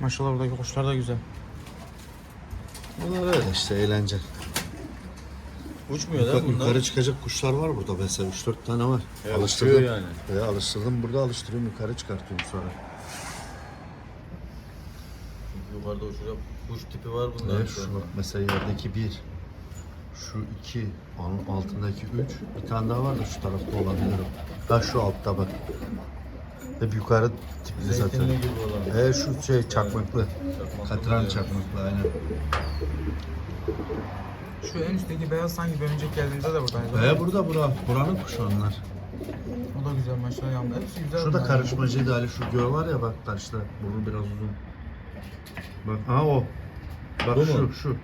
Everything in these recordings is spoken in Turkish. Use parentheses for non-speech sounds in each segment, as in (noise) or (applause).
Maşallah buradaki kuşlar da güzel. Bunlar öyle işte eğlence. Uçmuyor Yukarı, değil mi bunlar? yukarı çıkacak kuşlar var burada mesela 3-4 tane var. Evet, alıştırdım. uçuyor yani. E, alıştırdım burada alıştırıyorum yukarı çıkartıyorum sonra. Yukarıda uçacak kuş tipi var bunların Evet, şu şu mesela yerdeki bir, şu iki, onun altındaki üç, bir tane daha var da şu tarafta olabilir o. Ha şu altta bak. Hep yukarı tipli zaten. Zeytinli gibi olan. E şu şey çakmaklı. Çakmaklı Katran çakmaklı aynen. Şu en üstteki beyaz sanki bir önceki geldiğimizde de buradaydı. E burada bura, buranın kuşu onlar. O da güzel maşallah yanında. Hepsi güzel. Şurada bunlar. karışmacıydı Ali şu göl var ya bak karşıda. Burnu biraz uzun. Bak ha o. Bak Bu şu mu? şu.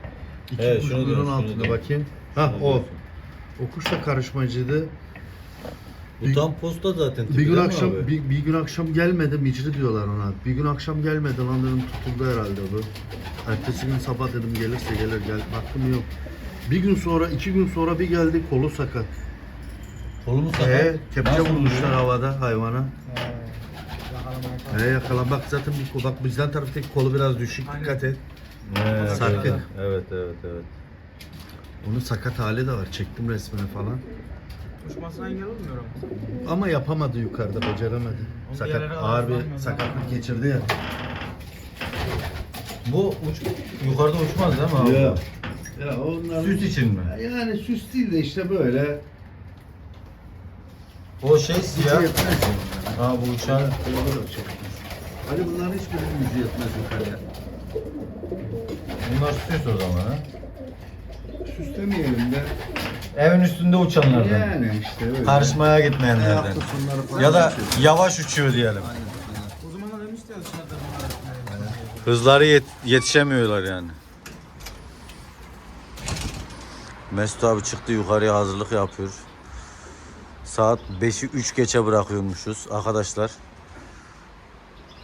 İki Evet, kuş şunu şunu altında diyorum. bakayım. Ha Şunu o. O kuş da karışmacıydı. Bu tam posta zaten tipi Bir gün değil mi akşam abi? bir, bir gün akşam gelmedi micri diyorlar ona. Bir gün akşam gelmedi lan dedim tutuldu herhalde bu. Ertesi gün sabah dedim gelirse gelir gel. Baktım yok. Bir gün sonra iki gün sonra bir geldi kolu sakat. Kolunu sakat. Ee, kepçe Nasıl vurmuşlar oluyor? havada hayvana. Ee, yakalan bak zaten bir kol, bak bizden taraftaki kolu biraz düşük Aynen. dikkat et. He, Sarkık. Evet evet evet. Onun sakat hali de var. Çektim resmini falan. Uçmasına engel olmuyor ama. Ama yapamadı yukarıda, beceremedi. Onu Sakat, yerlere ağır bir sakatlık geçirdi ya. Bu uç, yukarıda uçmaz değil mi abi? Ya. Ya onlar Süs için mi? Yani süs değil de işte böyle. O şey Gücü siyah. yetmez Ha bu uçan. Hani bunların hiçbirinin gücü yetmez yukarıya. Bunlar süs o zaman ha. Süs demeyelim de. Evin üstünde uçanlardan. Yani işte öyle. Karışmaya gitmeyenlerden. hafta sonları falan Ya da uçuyor. yavaş uçuyor diyelim. O zamanlar demişti ya dışarıda bunlar. Hızları yet- yetişemiyorlar yani. Mesut abi çıktı yukarıya hazırlık yapıyor. Saat 5'i 3 geçe bırakıyormuşuz arkadaşlar.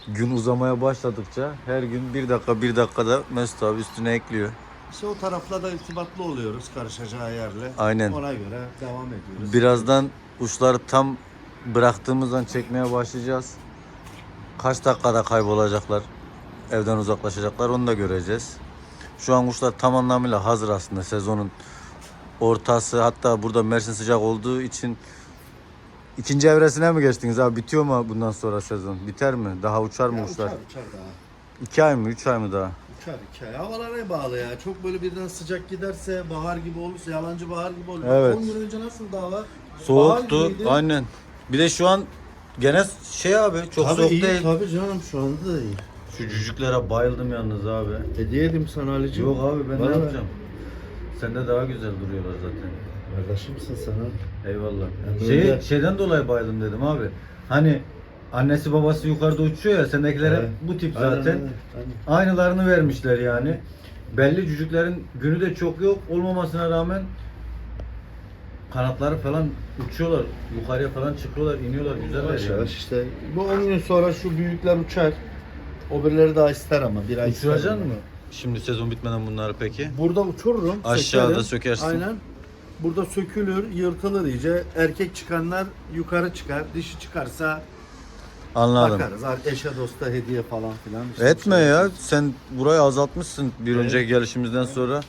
Gün uzamaya başladıkça her gün bir dakika bir dakikada Mesut abi üstüne ekliyor. İşte o tarafla da irtibatlı oluyoruz karışacağı yerle. Aynen. Ona göre devam ediyoruz. Birazdan uçları tam bıraktığımızdan çekmeye başlayacağız. Kaç dakikada kaybolacaklar, evden uzaklaşacaklar onu da göreceğiz. Şu an kuşlar tam anlamıyla hazır aslında sezonun ortası. Hatta burada Mersin sıcak olduğu için ikinci evresine mi geçtiniz abi? Bitiyor mu bundan sonra sezon? Biter mi? Daha uçar mı Ya kuşlar? uçar uçar daha. İki ay mı? Üç ay mı daha? Uçar iki ay. Havalara bağlı ya. Çok böyle birden sıcak giderse bahar gibi olursa yalancı bahar gibi olur. Evet. 10 gün önce nasıl hava? Soğuktu. Bahar gibiydi. Aynen. Bir de şu an gene şey abi çok Tabii soğuk iyi, değil. Tabii canım şu anda da iyi. Şu cücüklere bayıldım yalnız abi. Hediye edeyim sana Ali'ciğim. Yok abi ben Bana ne ver. yapacağım? Sende daha güzel duruyorlar zaten. Kardeşimsin sana. Eyvallah. Yani Şey, böyle- şeyden dolayı bayıldım dedim abi. Hani annesi babası yukarıda uçuyor ya sendekiler hep Evet. bu tip Aynen, zaten. aynen, aynen. Aynılarını vermişler yani. Belli cücüklerin günü de çok yok olmamasına rağmen kanatları falan uçuyorlar. Yukarıya falan çıkıyorlar, iniyorlar güzeller Yavaş yani. yavaş işte. Bu 10 gün sonra şu büyükler uçar. O birileri daha ister ama bir ay ister. Uçuracaksın mı? Şimdi sezon bitmeden bunları peki? Burada uçururum. Aşağıda sökerim. sökersin. Aynen. Burada sökülür, yırtılır iyice. Erkek çıkanlar yukarı çıkar. Dişi çıkarsa Anladım. bakarız. Eşe dosta hediye falan filan. İşte Etme şey. ya. Sen burayı azaltmışsın bir Evet. önceki gelişimizden sonra.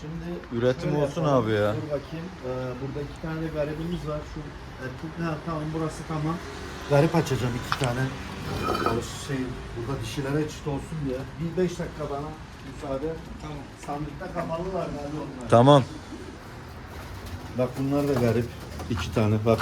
Şimdi Üretim olsun yapalım. abi ya. Dur bakayım. Ee, burada iki tane garibimiz var. Şu erkek ha, tamam burası tamam. Garip açacağım iki tane. Şey burada dişilere eşit olsun diye. Bir beş dakika bana müsaade. Tamam. Sandıkta kapalılar galiba onlar. Tamam. Bak bunlar da garip. İki tane bak.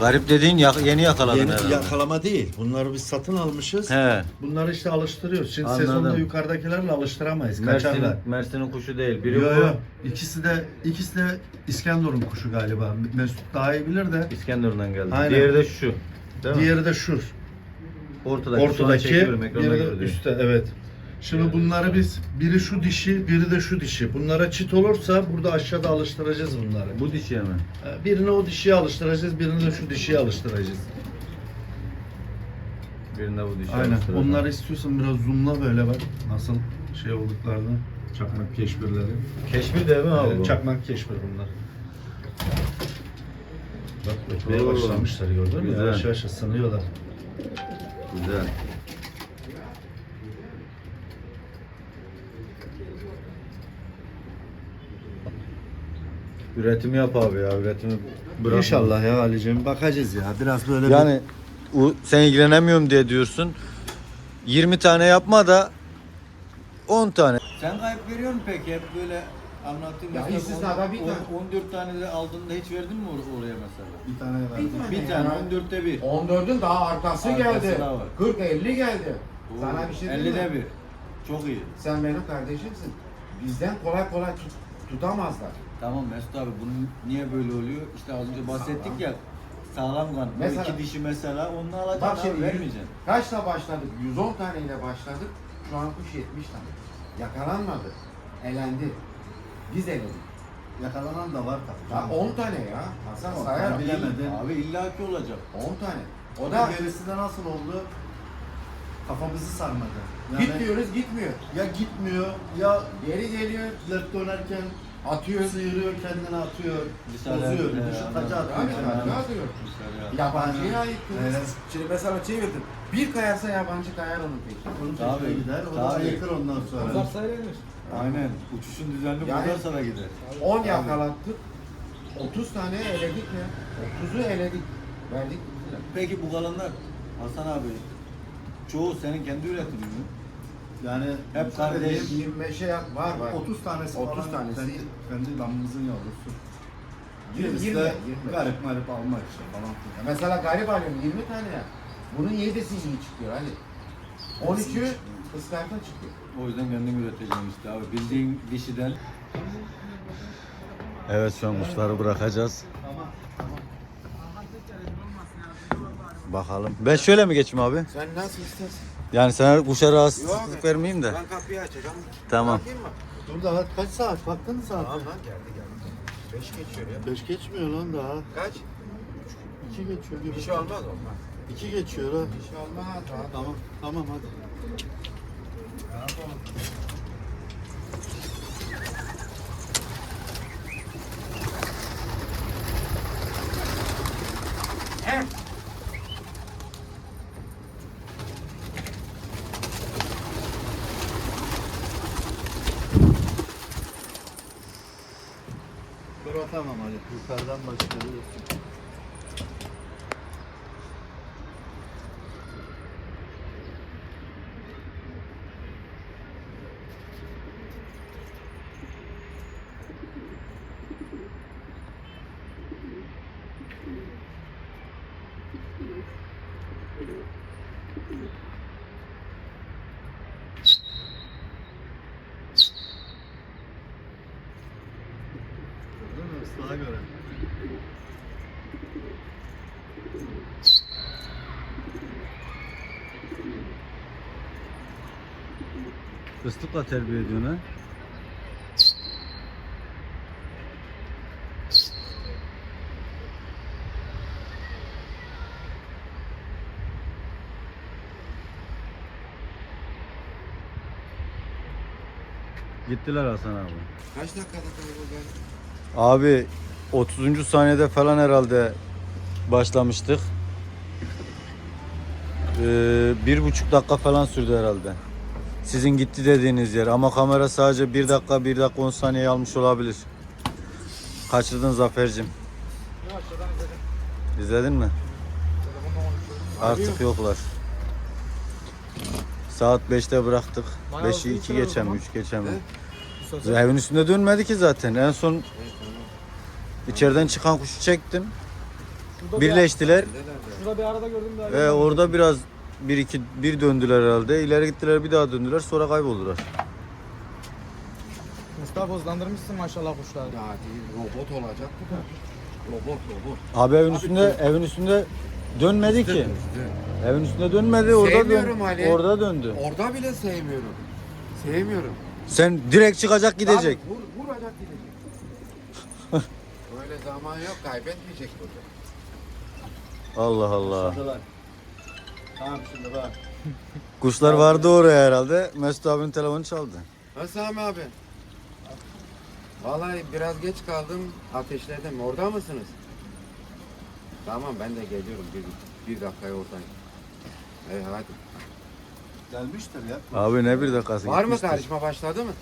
Garip dediğin yak- yeni yakaladın Yeni herhalde. yakalama değil. Bunları biz satın almışız. He. Bunları işte alıştırıyoruz. Şimdi Anladım. sezonda yukarıdakilerle alıştıramayız. Kaçarlar. Mersin, Mersin'in kuşu değil. Biri Yo, bu. yo. İkisi de ikisi de İskenderun kuşu galiba. Mesut daha iyi bilir de. İskenderun'dan geldi. Aynen. Diğeri de şu. Değil mi? Diğeri de şu. Ortadaki. Ortadaki, biri de üstte. Evet. Şimdi de bunları biz biri şu dişi, biri de şu dişi. Bunlara çit olursa burada aşağıda alıştıracağız bunları. Bu dişiye mi? Ee, Birini o dişiye alıştıracağız, birini de şu dişiye alıştıracağız. Birinde bu dişi. Aynen. alıştıracağım. Onları istiyorsan biraz zoomla böyle bak. Nasıl şey olduklarını. Çakmak keşbirleri. Keşfir değil mi abi bu? çakmak keşbir bunlar. Bak ötmeye Oo. başlamışlar gördün mü? Güzel. Yavaş yavaş ısınıyorlar. Güzel. Üretimi yap abi ya üretimi bırakma. İnşallah ya Ali'cim bakacağız ya. Biraz böyle bir- Yani u- sen ilgilenemiyorum diye diyorsun. 20 tane yapma da 10 tane. Sen kayıp veriyor musun peki? Hep böyle anlattığım Ya istisnada bir tane. 14 tane de aldığında hiç verdin mi or- oraya mesela? bir tane verdim. Bir tane 14'te bir. 14'ün daha arkası, Arkası geldi. da var. 40 50 geldi. Sana bir şey diyeyim 50'de mi? bir. Çok iyi. Sen benim kardeşimsin. Bizden kolay kolay tut- tutamazlar. Tamam Mesut abi bunun niye böyle oluyor? İşte az önce bahsettik ya sağlam kan. Mesela- iki dişi mesela onu Bak alacaksın abi şimdi vermeyeceksin. kaçla başladık? 110 taneyle başladık. Şu an kuş 70 tane. Yakalanmadı. Elendi. Biz eledik. Yakalanan da var tabii. Ya 10 tane ya. Hasan sayar. ben bilemedim. Abi illaki olacak. 10 tane. O da gerisi de nasıl oldu? Kafamızı sarmadı. Yani git diyoruz gitmiyor. ya gitmiyor ya Geri geliyor. left dönerken Atıyor. sıyırıyor kendini atıyor. Bozuyor. Evet, Dışı taca atıyor. Abi, yani. taca atıyor. Dışarıya. Yabancıya ait kız. Evet. Şimdi mesela çevirdim. Bir kayarsa yabancı kayar onun peşine. Onun Tabii, peşine gider. O da tabii. ayıkır ondan sonra. Uzarsa eğlenir. Aynen. Uçuşun düzenli Yani- buradan sana gider. 10 yakalattık. 30 tane eledik ya. 30'u eledik. Verdik. gittiler. Peki bu kalanlar Hasan abi çoğu senin kendi üretimin mi? Yani Hep kardeş. 25'e yak var var. 30 tanesi 30 falan tanesi. kendi, kendi damımızın yavrusu. 20, Gerisi 20, de 20. garip marip alma işte falan. Ya Mesela garip alıyorum 20 tane ya. Bunun 7'si iyi çıkıyor hadi. 13'ü ıskarta çıkıyor. O yüzden kendim üreteceğim işte abi. Bildiğin dişiden. Evet şu an kuşları bırakacağız. Bakalım. Ben şöyle mi geçeyim abi? Sen nasıl istersin? Yani sana kuşa rahatsızlık vermeyeyim de. Ben kapıyı açacağım. Tamam. Bakayım mı? Dur daha kaç saat? Baktın mı saat? Tamam lan geldi geldi. 5 geçiyor ya. 5 geçmiyor lan daha. Kaç? 2 geçiyor gibi. Bir şey olmaz olmaz. 2 geçiyor ha. Bir şey olmaz. rahat. Tamam tamam hadi. Dur tamam hadi. Yukarıdan başlıyoruz. Islıkla terbiye ediyorsun ha? Gittiler Hasan abi. Kaç dakikada kayboldu? Abi 30. saniyede falan herhalde başlamıştık. Ee, bir buçuk dakika falan sürdü herhalde. Sizin gitti dediğiniz yer ama kamera sadece bir dakika bir dakika 10 saniye almış olabilir. Kaçırdın Zafer'cim. İzledin mi? Artık yoklar. Saat 5'te bıraktık. Bayağı 5'i uzun 2 sürer o geçen mi zaman. 3 geçen mi? Evin üstünde dönmedi ki zaten. En son içeriden çıkan kuşu çektim. Birleştiler. şurada bir arada gördüm. Ve orada biraz bir iki bir döndüler herhalde. İleri gittiler bir daha döndüler sonra kayboldular. Mustafa hızlandırmışsın maşallah kuşları. Ya değil robot olacak bu da. Robot robot. Abi evin üstünde evin üstünde dönmedi ki. Evin üstünde dönmedi orada Sevmiyorum dön, Ali. orada döndü. Orada bile sevmiyorum. Sevmiyorum. Sen direkt çıkacak gidecek. Abi, vur, vuracak gidecek. (laughs) Öyle zaman yok kaybetmeyecek burada. Allah Allah. Başladılar. Tamam şimdi bak. Kuşlar vardı oraya herhalde. Mesut abinin telefonu çaldı. Ha Sami abi. Vallahi biraz geç kaldım. Ateşledim. Orada mısınız? Tamam ben de geliyorum. Bir, bir dakikaya oradayım. E hadi. Gelmiştir ya. Abi ne bir dakikası Var mı gitmiştir. karışma başladı mı?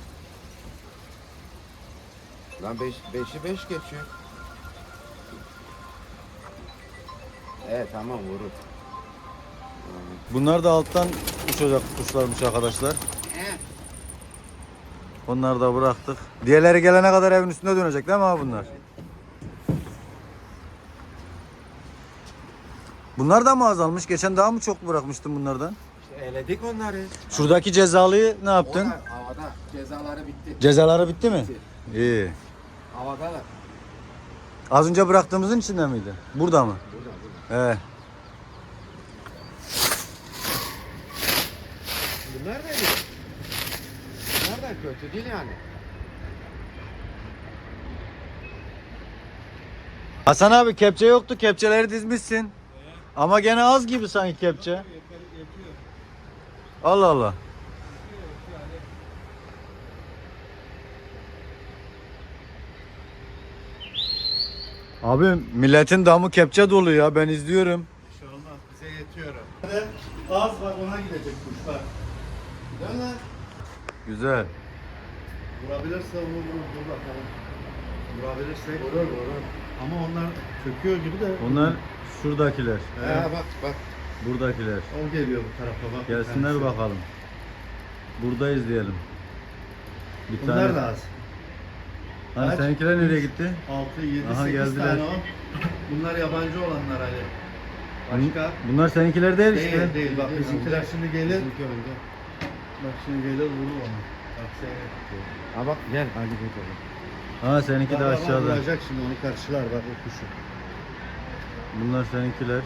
Lan 5 beşi 5 geçiyor. Evet tamam vurur. Bunlar da alttan uçacak kuşlarmış arkadaşlar. Onları da bıraktık. Diğerleri gelene kadar evin üstünde dönecek değil mi abi bunlar? Bunlar da mı azalmış? Geçen daha mı çok bırakmıştın bunlardan? İşte eledik onları. Şuradaki cezalıyı ne yaptın? Onlar havada cezaları bitti. Cezaları bitti mi? Bitti. İyi. Havadalar. Az önce bıraktığımızın içinde miydi? Burada mı? Burada burada. Evet. Bunlar da iyi. Bunlar da kötü değil yani. Hasan abi kepçe yoktu. Kepçeleri dizmişsin. Ama gene az gibi sanki kepçe. Allah Allah. Abi milletin damı kepçe dolu ya ben izliyorum. Bir şey olmaz. Bize yetiyor. Az bak ona gidecek kuşlar. Dön lan. Güzel. Vurabilirse vurur vurur. Dur bakalım. Vurabilirsek. Vurur vurur. Ama onlar çöküyor gibi de. Onlar şuradakiler. Evet. Ha bak bak. Buradakiler. O geliyor bu tarafa bak. Gelsinler Bir tanesi. bakalım. Buradayız diyelim. Bir Bunlar tane. da az. Hani Kaç? seninkiler nereye gitti? 6, 7, Aha, 8 geldiler. tane o. Bunlar yabancı olanlar Ali. Başka? Bunlar seninkiler değil Değil işte. değil. Bak bizimkiler şimdi gelir. Bizimki önde. Bak şimdi gelir vurur onu. Ha bak gel. Hadi bakalım. Ha seninki de aşağıda. Vuracak şimdi onu karşılar bak o kuşu. Bunlar seninkiler.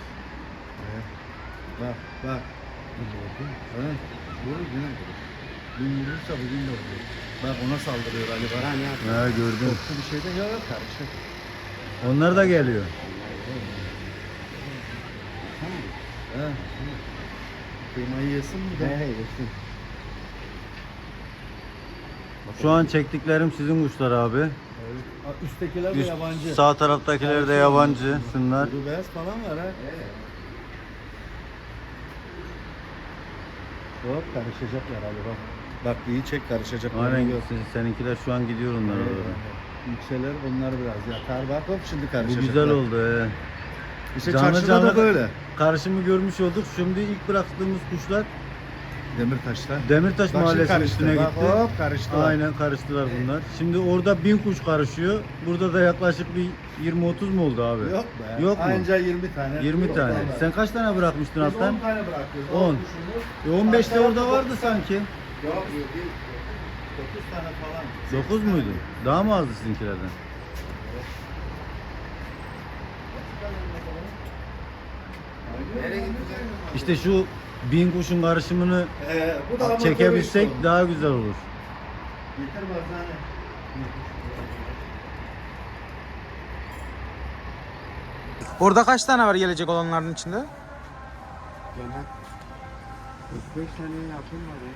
Bak bak. Ha, vurur yine vurur. Dün vurursa bugün de vurur. Bak ona saldırıyor Ali Baran. Baran ya. Ha gördüm. Korktu bir şeyden yok yok karışık. Onlar da geliyor. Ha. Kıymayı yesin mi de? He yesin. Şu an çektiklerim sizin kuşlar abi. Üsttekiler de Üst, yabancı. sağ taraftakiler de yabancı. Şunlar. Kuru beyaz falan var ha. Hop karışacaklar Ali bak. Bak iyi çek karışacaklar. Aynen siz- seninkiler şu an gidiyor onlara doğru. Yükselir onlar biraz yatar bak hop şimdi Bu karışacaklar. güzel oldu he. İşte Canlı çarşıda canlı da böyle. Karışımı görmüş olduk. Şimdi ilk bıraktığımız kuşlar Demirtaş'ta. Demirtaş Bak şimdi Mahallesi'nin karıştı. üstüne Bak, gitti. Hop karıştılar. Aynen karıştılar bunlar. Şimdi orada bin kuş karışıyor. Burada da yaklaşık bir 20-30 mu oldu abi? Yok be. Yok mu? Anca 20 tane. 20 Yok, tane. vallahi. Sen kaç tane bırakmıştın Biz alttan? 10 tane bırakıyoruz. 10. kuşumuz. E 15 de orada vardı sanki. Yok yedi. 9 tane falan. 9 muydu? Daha mı azdı sizinkilerden? İşte şu bin kuşun karışımını Ee, bu da amatör çekebilsek iş bu. daha güzel olur. Getir bazen. Orada kaç tane var gelecek olanların içinde? Genel 45 tane yapılmadı.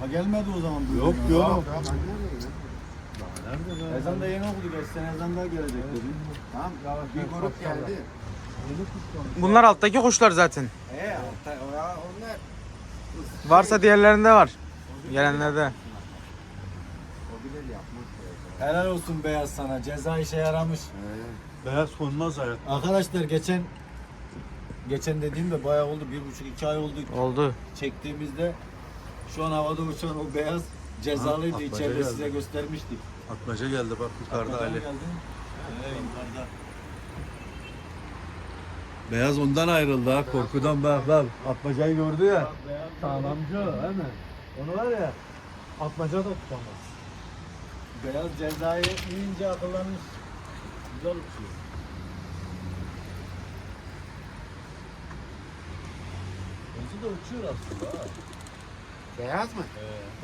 Daha gelmedi o zaman. bu Yok yok. Nerede Ezan da yeni okudu. Geçsen ezan daha gelecek dedi. Tamam bir grup geldi. Bunlar alttaki kuşlar zaten. He altta o- onlar Varsa diğerlerinde var. Gelenlerde. Helal olsun Beyaz sana. Ceza işe yaramış. Beyaz konmaz hayat. Arkadaşlar geçen geçen dediğimde bayağı oldu. Bir buçuk iki ay oldu Oldu. çektiğimizde şu an havada uçan o beyaz cezalıydı. Ha, İçeride atmaca size geldi. göstermiştik. Atmaca geldi bak yukarıda Ali. geldi. Evet, yukarıda. Beyaz ondan ayrıldı ha korkudan bak bak. Atmacayı gördü ya. Sağlamcı değil mi? Onu var ya atmaca da tutamaz. Beyaz cezayı yiyince akıllanmış. Güzel uçuyor. Bence de uçuyor aslında ha. Beyaz mı?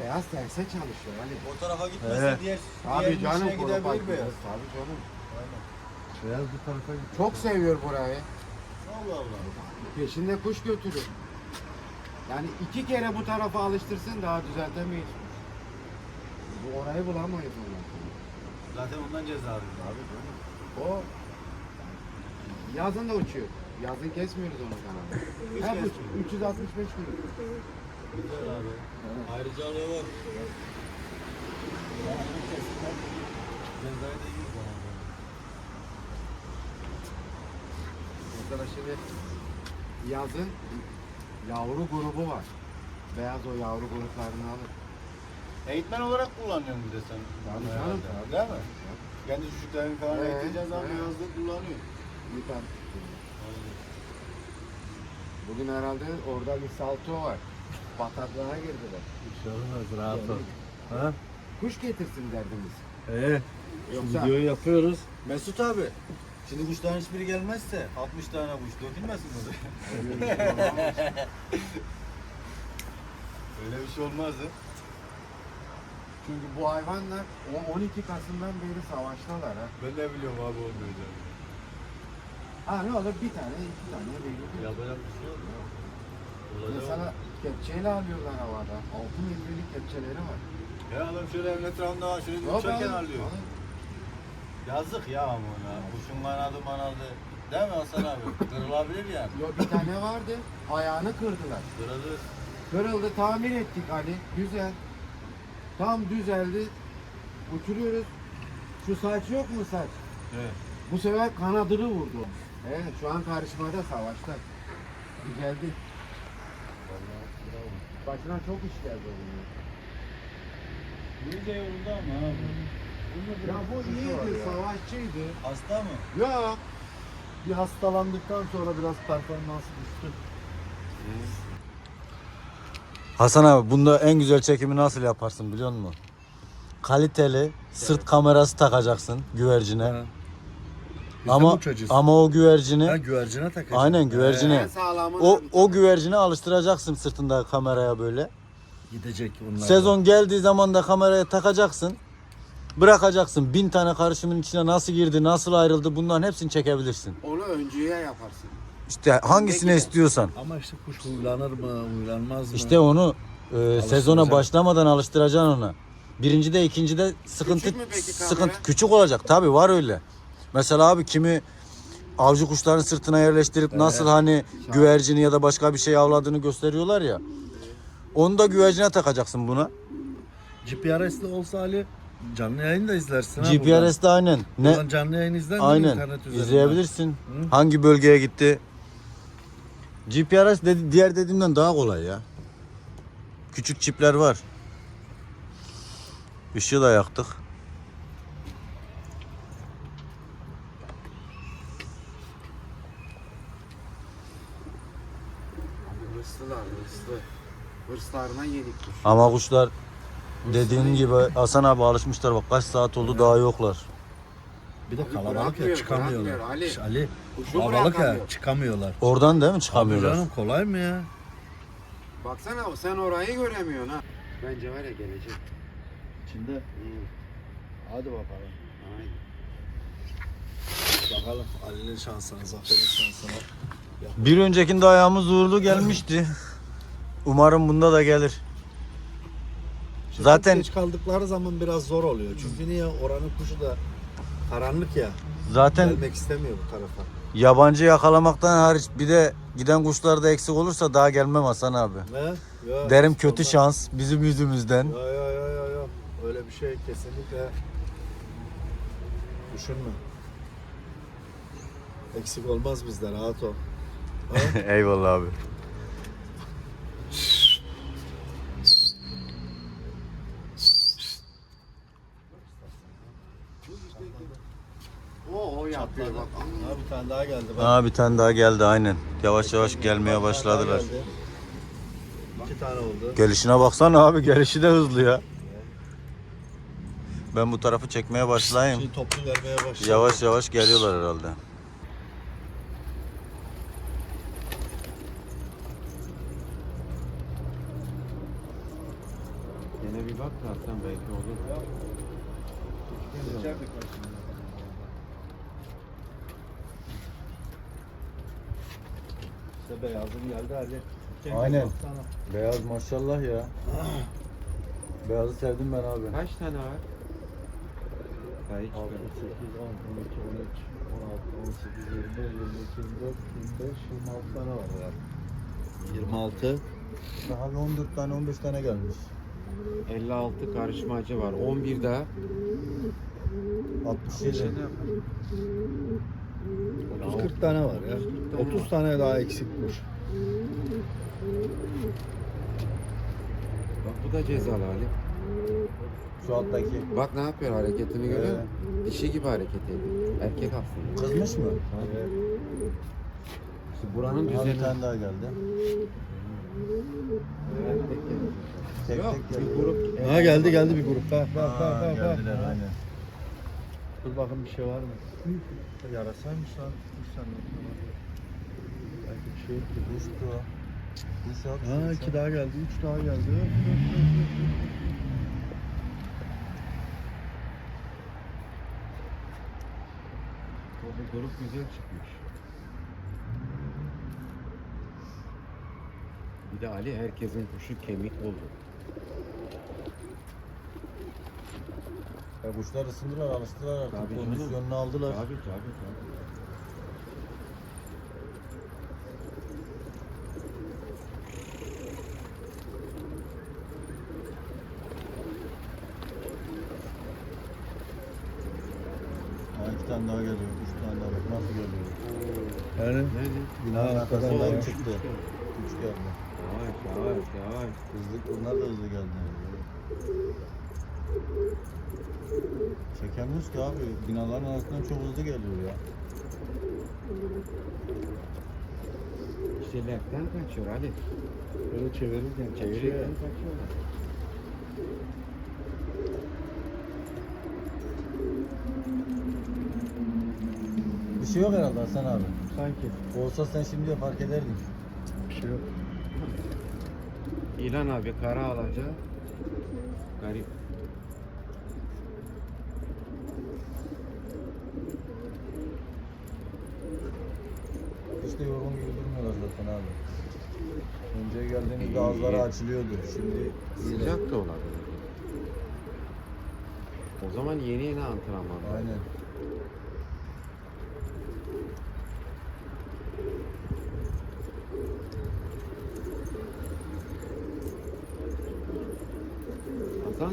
Beyaz terse çalışıyor hani. O tarafa gitmese Evet. diğer, Abi diğer canım içine gruba gidebilir gidiyor. beyaz. Tabii canım. Beyaz bu tarafa gitti. Çok seviyor burayı. Allah Allah. Peşinde kuş götürür. Yani iki kere bu tarafa alıştırsın daha düzeltemeyiz. Bu orayı bulamayız ondan sonra. Zaten ondan ceza alıyor abi. O yazın da uçuyor. Yazın kesmiyoruz onu kanadı. Hep kesmiyoruz. 365 gün. Güzel abi. Ayrıcalığı var. Cezayı da yiyor Mesela şimdi yazın yavru grubu var. Beyaz o yavru gruplarını alır. Eğitmen olarak kullanıyorum bir de sen. Tabii Herhalde, canım. Değil mi? Kendi çocuklarını falan Ee, eğiteceğiz ama ee. yazda kullanıyor. Yutar. Bugün herhalde orada bir salto var. Bataklığa girdiler. İnşallah rahat ol. Ha? Kuş getirsin derdimiz. Ee, Yoksa videoyu yapıyoruz. Mesut abi. Şimdi kuşların hiçbiri gelmezse 60 tane kuş dökülmesin mi? Öyle bir şey olmazdı. çünkü bu hayvanlar o 12 Kasım'dan beri savaştalar ha. Ben ne biliyorum abi olmayacağını. Ha ne olur bir tane iki tane verir. Yapacak bir şey yok ya. Mesela kepçeyle alıyorlar havada. 6 metrelik kepçeleri var. Ya adam şöyle etrafında şöyle Yok uçarken alıyor. abi. Yazık ya ama ona. Kuşun kanadı manadı. Değil mi Hasan abi? Kırılabilir yani. Yok bir tane vardı. Ayağını kırdılar. Kırılır. Kırıldı tamir ettik Ali. Güzel. Tam düzeldi. Uçuruyoruz. Şu saç yok mu saç? Evet. Bu sefer kanadını vurdu. Evet şu an karışmada savaşta. Güzeldi. Başına çok iş geldi onun. Iyice yoruldu ama abi. Ya bu iyiydi, savaşçıydı. Hasta mı? Ya Bir hastalandıktan sonra biraz performansı düştü. Hasan abi bunda en güzel çekimi nasıl yaparsın biliyor musun? Kaliteli sırt kamerası takacaksın güvercine. Ama ama o güvercini güvercine takacağım. aynen güvercine. en sağlamı O o güvercini alıştıracaksın sırtındaki kameraya böyle. Gidecek onlar. Sezon geldiği zaman da kameraya takacaksın. Bırakacaksın. Bin tane karışımın içine nasıl girdi, nasıl ayrıldı bunların hepsini çekebilirsin. onu öncüye yaparsın. İşte hangisini istiyorsan. Ama işte kuş huylanır mı, huylanmaz mı? İşte onu e, sezona başlamadan alıştıracaksın ona. Birinci de ikinci de sıkıntı Küçük mü peki kamera? sıkıntı küçük olacak tabi var öyle. Mesela abi kimi avcı kuşların sırtına yerleştirip nasıl hani güvercini ya da başka bir şey avladığını gösteriyorlar ya. Onu da güvercine takacaksın buna. GPRS'li olsa Ali canlı yayın da izlersin ha GPRS'te aynen. buradan. Ne Buradan canlı yayın izler mi aynen internet üzerinden? izleyebilirsin. Hı? Hangi bölgeye gitti? GPRS dedi, diğer dediğimden daha kolay ya. Küçük çipler var. Işığı da yaktık. Hırslılar hırslı. Hırslarına yedik kuş. Ama kuşlar dediğin gibi Hasan abi alışmışlar bak kaç saat oldu daha yoklar. Bir de kalabalık bırakmıyor, ya çıkamıyorlar. bırakmıyor Ali. Şş, Ali Kuşu kalabalık ya bırakamıyor. çıkamıyorlar. Oradan değil mi Abi çıkamıyorlar? canım kolay mı ya? Baksana sen orayı göremiyorsun ha. Bence var ya gelecek. Şimdi Hı. hadi bakalım. Aynen. Bakalım Ali'nin şansına, Zafer'in şansına. Bir öncekinde ayağımız uğurlu gelmişti. Umarım bunda da gelir. Şimdi Zaten- geç kaldıkları zaman biraz zor oluyor. Çünkü niye oranın kuşu da karanlık ya. Zaten Gelmek istemiyor bu tarafa. yabancı yakalamaktan hariç bir de giden kuşlarda eksik olursa daha gelmem Hasan abi. Ne? Ya, Derim kötü olmaz. şans bizim yüzümüzden. Ya ya ya ya ya. Öyle bir şey kesinlikle düşünme. Eksik olmaz bizde rahat ol. Ha? (laughs) Eyvallah abi. Bak. Ha, bir tane daha geldi. Bak. Aa bir tane daha geldi aynen. Yavaş yavaş gelmeye başladılar. İki tane oldu. Gelişine baksana abi gelişi de hızlı ya. Ben bu tarafı çekmeye başlayayım. Şimdi toplu vermeye başladı. Yavaş yavaş geliyorlar herhalde. Gene bir bak zaten belki olur. Geçerdik bak beyazım geldi hadi. Aynen. Baksana. Beyaz maşallah ya. (clears throat) Beyazı sevdim ben abi. Kaç tane var? Hayır. 6, 8, 10, 12, 13, 16, 18, 20, 22, 24, 25, 26 tane var herhalde. 26. Daha bir 14 tane 15 tane gelmiş. 56 karışmacı var. 11 daha. 67. 30-40 tane var ya. 30 tane daha eksikmiş. Bak bu da cezalı Ali. Şu alttaki. Bak ne yapıyor hareketini görüyor Evet. musun? Dişi gibi hareket ediyor. Erkek aslında. Kızmış mı? İşte buranın Ha, bir düzeni. tane daha geldi. Tek Yok tek geldi. bir grup. Ha geldi geldi bir grup. Bak bak Aa, bak bak. bak. geldiler aynen. Dur bakın bir şey var mı? Yarasaymış lan. Sen de. Belki bir şey yok. Kuştu o. Kuş yok. Ha kuş iki daha geldi. Üç daha geldi. O bir grup güzel çıkmış. Bir de Ali herkesin kuşu kemik oldu. Ya kuşlar ısındılar, alıştılar artık. Tabii canım. Kondisyonunu aldılar. Tabii tabii tabii. Ha, iki tane daha geliyor. Üç tane daha bak nasıl geliyor. Yani Nerede? Binanın Ha, arkasından arkadan çıktı. Üç geldi. Yavaş yavaş yavaş. Hızlı, onlar da hızlı geldi. Çekemiyoruz ki abi. Binaların arasından çok hızlı geliyor ya. İşte leften kaçıyor Ali. böyle çevirirken Çevirirken kaçıyorlar. Bir şey yok herhalde Hasan abi. Sanki Olsa sen şimdiye fark ederdin. bir şey yok. İlan abi kara alaca. Garip. Hiç de yorgun gibi durmuyorlar zaten abi. Önce geldiğimizde ağızları açılıyordu. Şimdi Sıcak da olabilir. O zaman yeni yeni antrenman. Aynen. Hasan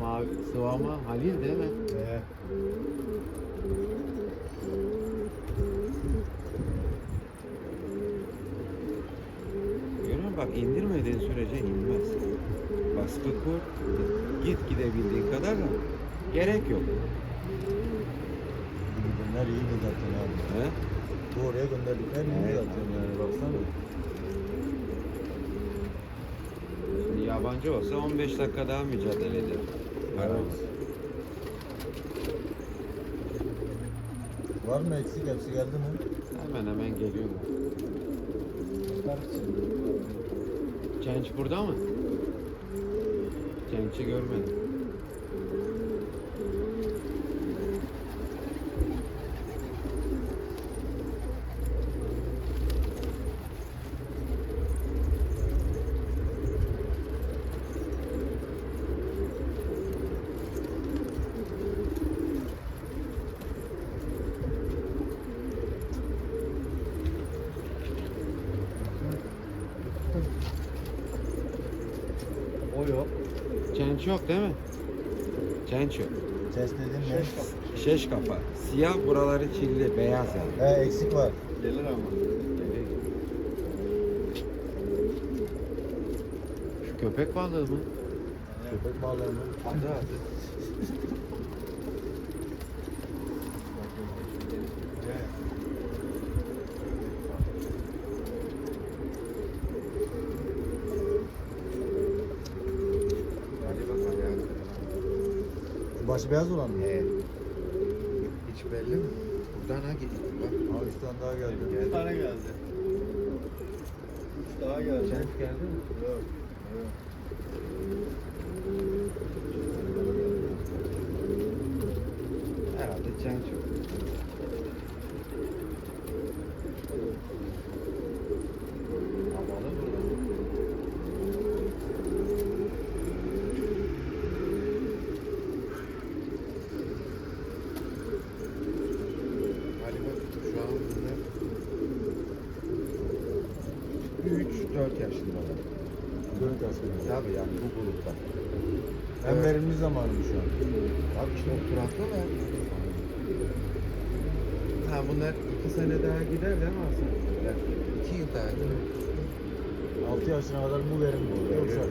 mavi sıvama Halil değil mi? Ee, Görüyor musun? Bak sürece inmez. Baskı kur. Git gidebildiğin kadar da gerek yok. Bunlar iyiydi zaten abi. He? Bu oraya gönderdikler iyiydi Evet. zaten yani baksana. Şimdi yabancı olsa 15 dakika daha mücadele eder. Aramız. Var mı eksik hepsi geldi mi? Hemen hemen geliyorlar. Cenç burada mı? Cenç'i görmedim. o yok. Cenç yok değil mi? Cenç yok. Ses dedin mi? Şeş kafa. Siyah buraları çilli, beyaz yani. He eksik var. Gelir ama. Şu köpek balığı mı? Köpek balığı mı? Hadi hadi. Başı beyaz olan mı? Hiç belli mi? Buradan ha gitti bak. Abi üç tane daha geldi. Bir tane geldi. Üç daha geldi. Cenç geldi mi? Yok. Yok. Herhalde cenç 4 yaşında adam. 4 yaşında. Tabii yani bu grupta. En evet. verimli zamanım şu an. Bak işte oturakta da. Ha bunlar 2 sene daha gider değil mi aslında? 2 yıl daha gider. 6 yaşına kadar bu verimli oluyor. Yoksa.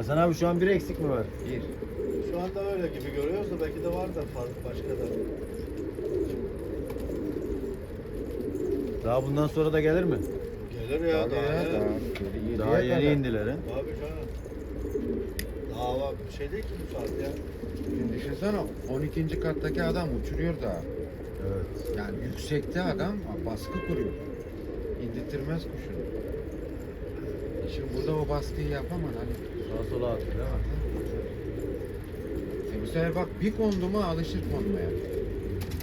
Hasan abi şu an bir eksik mi var? Bir. Şu anda öyle gibi görüyoruz da belki de var da farklı başka da. Daha bundan sonra da gelir mi? Gelir ya Tabii daha. ya, daha, Daha yediye yeni kadar. indiler he. Abi canım. Daha var bir şey değil ki bu saat ya. Şimdi düşünsene 12. kattaki adam uçuruyor da. Evet. Yani yüksekte adam baskı kuruyor. İndirtmez kuşunu. Şimdi burada o baskıyı yapamaz hani. Sola atıyor değil mi? E bu sefer bak bir kondu mu alışır konmaya.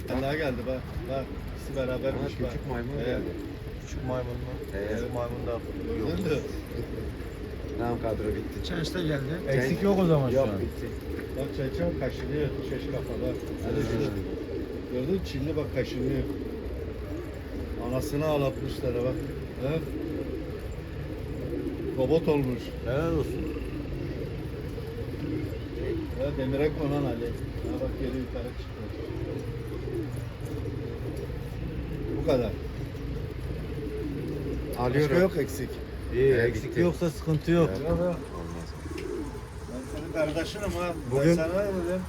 Ben daha geldi bak. Bak ikisi berabermiş bak. küçük maymun geldi. Küçük maymun mu? Evet. Küçük maymun da yok. Gördün mü? Tamam kadro bitti. Çençte geldi. Eksik yok o zaman şu Yok an. bitti. Bak çayçam kaşınıyor. Şaş kafada. Hadi şunu. Gördün mü? Çinli bak kaşınıyor. Anasını ağlatmışlar bak. He? Robot olmuş. Helal olsun. Ya demire konan Ali. Ha bak geri yukarı çıktı. Bu kadar. Alıyorum. Başka yok eksik. İyi, Evet, eksik bitti. yoksa sıkıntı yok. Olmaz. Ben senin kardeşinim ha. Bugün- Ben sana ne dedim?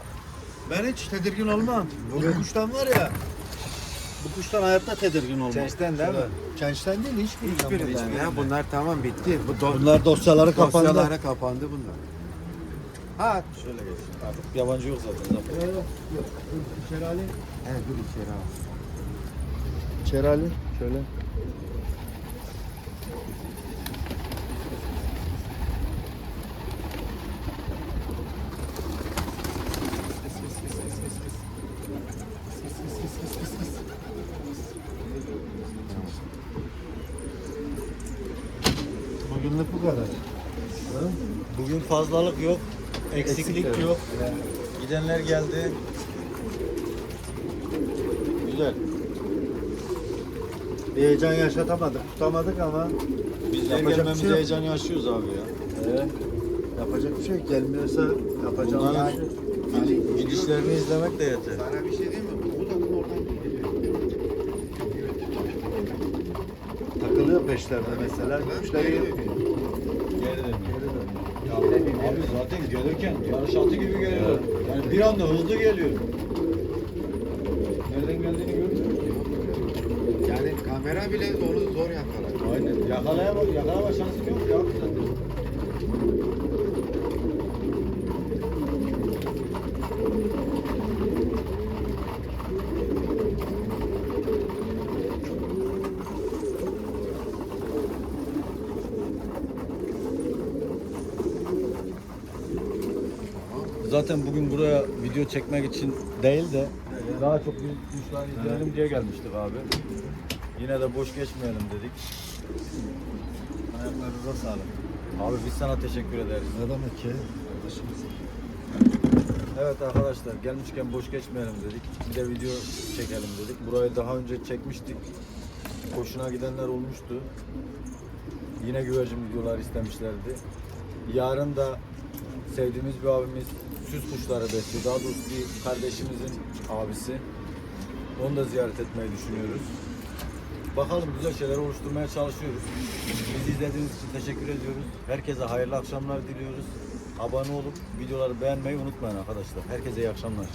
Ben hiç tedirgin olmam. Bugün kuştan var ya. Bu kuştan hayatta tedirgin olmam. Çençten değil mi? Çençten değil hiçbirinden. Hiçbirinden ya bunlar tamam bitti. Bu do- Bunlar dosyaları kapandı. dosyalara kapandı bunlar. Ha Şöyle geç. Artık yabancı yok zaten. Yok yok. Dur, İçeri Ali. Evet dur içeri al. İçeri Ali. Şöyle. Bugünlük bu kadar. Bugün fazlalık yok. Eksiklik Eksikler. yok. Gidenler geldi. Güzel. Bir heyecan yaşatamadık, tutamadık ama Biz her Yapacak bir gelmemize şey yok. heyecan yaşıyoruz abi ya. e, yapacak bir şey yok. Gelmiyorsa yapacağımız Bunların gidi- gidişlerini izlemek de yeter. Sana bir şey diyeyim mi? Bu takım oradan geliyor. Takılıyor peşlerine mesela. Müşteri Geri yok. dönüyor. Geri dönüyor. Abi zaten gelirken yarış atı gibi geliyor. Yani bir anda hızlı geliyor. Nereden geldiğini görmüyoruz ki. Yani kamera bile onu zor yakalar. Aynen. Yakalayama, yakalama şansın yok ya zaten. Bugün buraya video çekmek için değil de daha çok bir kuşlar izleyelim diye gelmiştik abi. Yine de boş geçmeyelim dedik. Ayaklarınıza sağlık. Abi biz sana teşekkür ederiz. Ne demek ki? Kardeşimiz. Evet arkadaşlar gelmişken boş geçmeyelim dedik. Bir de video çekelim dedik. Burayı daha önce çekmiştik. Hoşuna gidenler olmuştu. Yine güvercin videolar istemişlerdi. Yarın da sevdiğimiz bir abimiz süs kuşları besliyor. Daha doğrusu bir kardeşimizin abisi. Onu da ziyaret etmeyi düşünüyoruz. Bakalım güzel şeyler oluşturmaya çalışıyoruz. Bizi izlediğiniz için teşekkür ediyoruz. Herkese hayırlı akşamlar diliyoruz. Abone olup videoları beğenmeyi unutmayın arkadaşlar. Herkese iyi akşamlar.